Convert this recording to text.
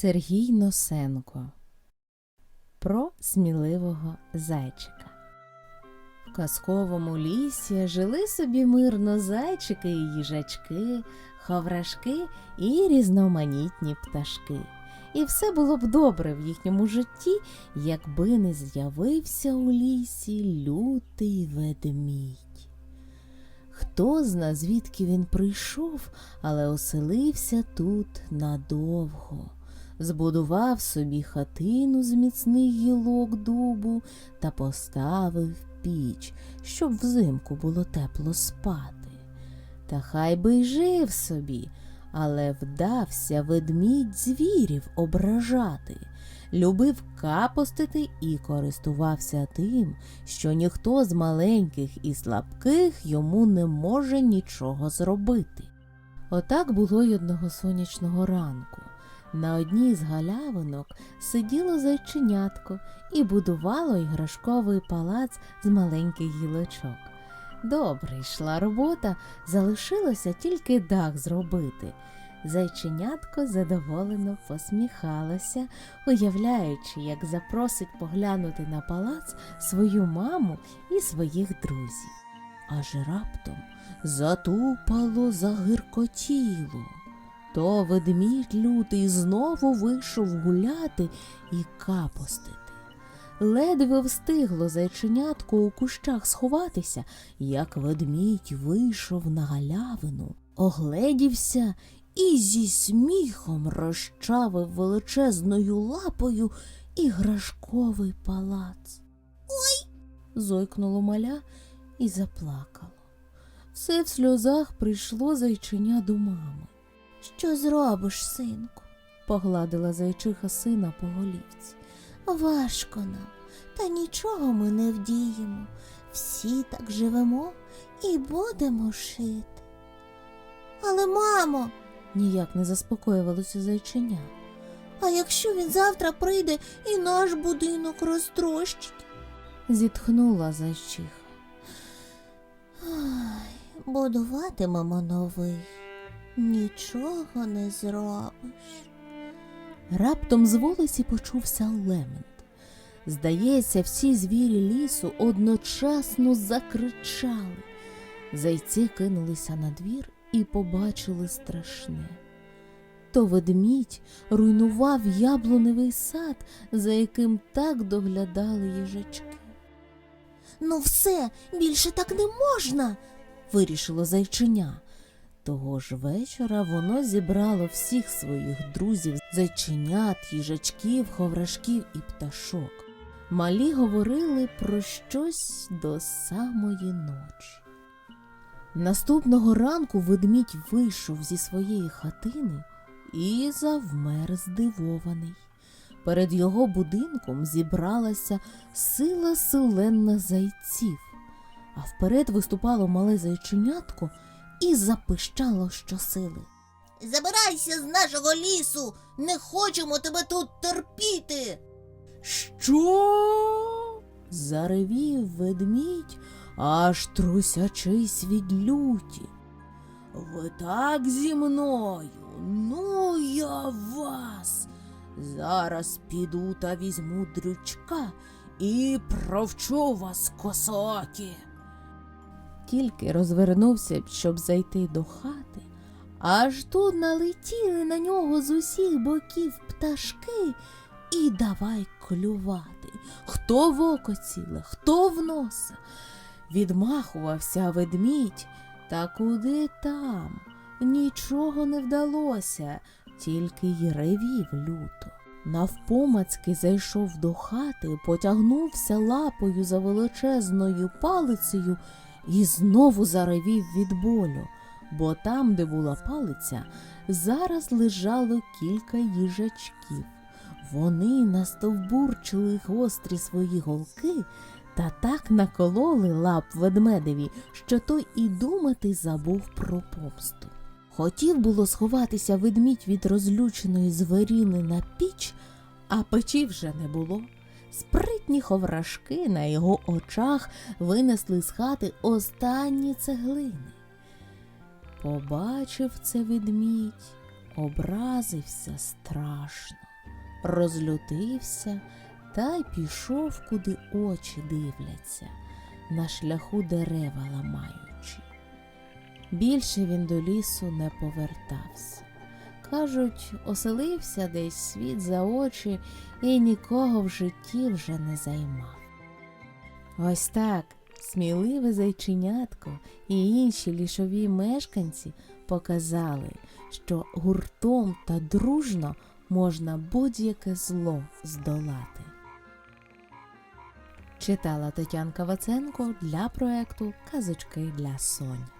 Сергій Носенко Про сміливого зайчика. В казковому лісі жили собі мирно зайчики і їжачки, хаврашки і різноманітні пташки. І все було б добре в їхньому житті, якби не з'явився у лісі лютий ведмідь. Хто зна, звідки він прийшов, але оселився тут надовго. Збудував собі хатину з міцних гілок дубу та поставив піч, щоб взимку було тепло спати. Та хай би й жив собі, але вдався ведмідь звірів ображати, любив капостити і користувався тим, що ніхто з маленьких і слабких йому не може нічого зробити. Отак було й одного сонячного ранку. На одній з галявинок сиділо зайченятко і будувало іграшковий палац з маленьких гілочок. Добре йшла робота, залишилося тільки дах зробити. Зайченятко задоволено посміхалося, уявляючи, як запросить поглянути на палац свою маму і своїх друзів. Аж раптом затупало, загиркотіло. То ведмідь лютий знову вийшов гуляти і капостити. Ледве встигло зайченятко у кущах сховатися, як ведмідь вийшов на галявину, огледівся і зі сміхом розчавив величезною лапою іграшковий палац. Ой. зойкнуло маля і заплакало. Все в сльозах прийшло зайченя до мами. Що зробиш, синку? погладила зайчиха сина по голівці. Важко нам, та нічого ми не вдіємо. Всі так живемо і будемо шити. Але, мамо, ніяк не заспокоювалося зайчиня. А якщо він завтра прийде і наш будинок розтрощить? зітхнула зайчиха. Ай, будуватимемо новий. Нічого не зробиш. Раптом з вулиці почувся лемент. Здається, всі звірі лісу одночасно закричали. Зайці кинулися на двір і побачили страшне. То ведмідь руйнував яблуневий сад, за яким так доглядали їжачки. Ну, все, більше так не можна, вирішило зайчиня. Того ж вечора воно зібрало всіх своїх друзів, зайченят, їжачків, ховрашків і пташок. Малі говорили про щось до самої ночі. Наступного ранку ведмідь вийшов зі своєї хатини і завмер здивований. Перед його будинком зібралася сила селенна зайців, а вперед виступало мале зайченятко і запищало щосили. Забирайся з нашого лісу, не хочемо тебе тут терпіти. Що? заревів ведмідь, аж трусячись від люті. Ви так зі мною, ну я вас. Зараз піду та візьму дрючка і провчу вас косокі. Тільки розвернувся, щоб зайти до хати, аж тут налетіли на нього з усіх боків пташки і давай клювати. Хто в око ціле, хто в носа. Відмахувався ведмідь, та куди там? Нічого не вдалося, тільки й ревів люто. Навпомацьки зайшов до хати, потягнувся лапою за величезною палицею і знову заревів від болю, бо там, де була палиця, зараз лежало кілька їжачків. Вони настовбурчили гострі свої голки та так накололи лап ведмедеві, що той і думати забув про помсту. Хотів було сховатися ведмідь від розлюченої звірини на піч, а печі вже не було. Спритні ховрашки на його очах винесли з хати останні цеглини. Побачив це ведмідь, образився страшно. розлютився та й пішов, куди очі дивляться, на шляху дерева ламаючи. Більше він до лісу не повертався. Кажуть, оселився десь світ за очі і нікого в житті вже не займав. Ось так сміливе зайченятко і інші лісові мешканці показали, що гуртом та дружно можна будь-яке зло здолати. Читала Тетянка Ваценко для проекту Казочки для Сонь.